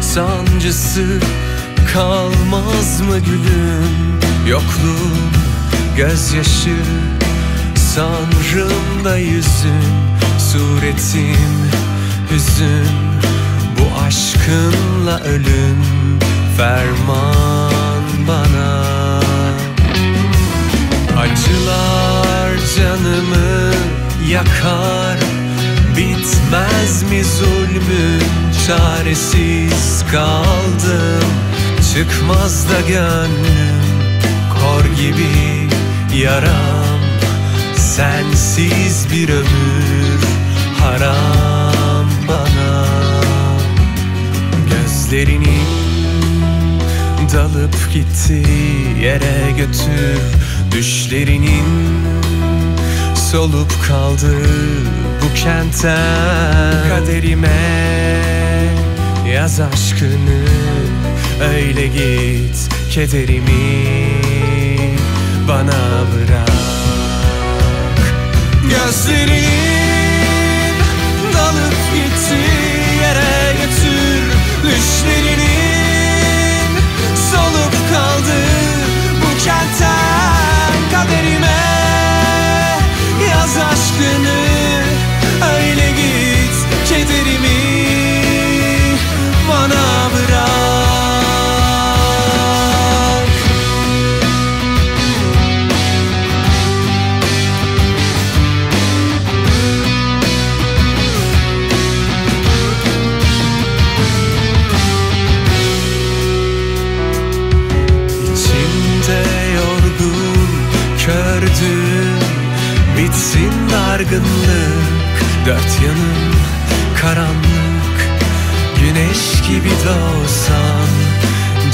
sancısı kalmaz mı gülüm? Yokluğun gözyaşı Sanrımda yüzün Suretin hüzün. Bu aşkınla ölüm Ferman bana. Acılar canımı yakar Bitmez mi zulmün çaresiz kaldım. Çıkmaz da gönlüm. Kor gibi yaram. Sensiz bir ömür haram bana. Gözlerinin dalıp gitti yere götür. Düşlerinin solup kaldı bu kentten. Kaderime yaz aşkını öyle git Kederimi bana bırak. Gözlerin dargınlık Dört yanım karanlık. Güneş gibi doğsan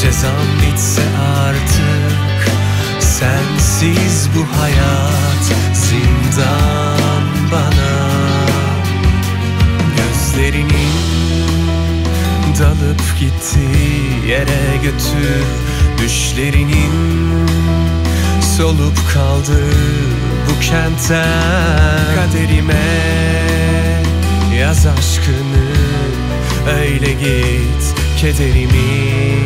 Cezam bitse artık. Sensiz bu hayat zindan bana. Gözlerinin dalıp gitti yere götür Düşlerinin solup kaldı bu kentten Kaderime yaz aşkını. Öyle git Kederimi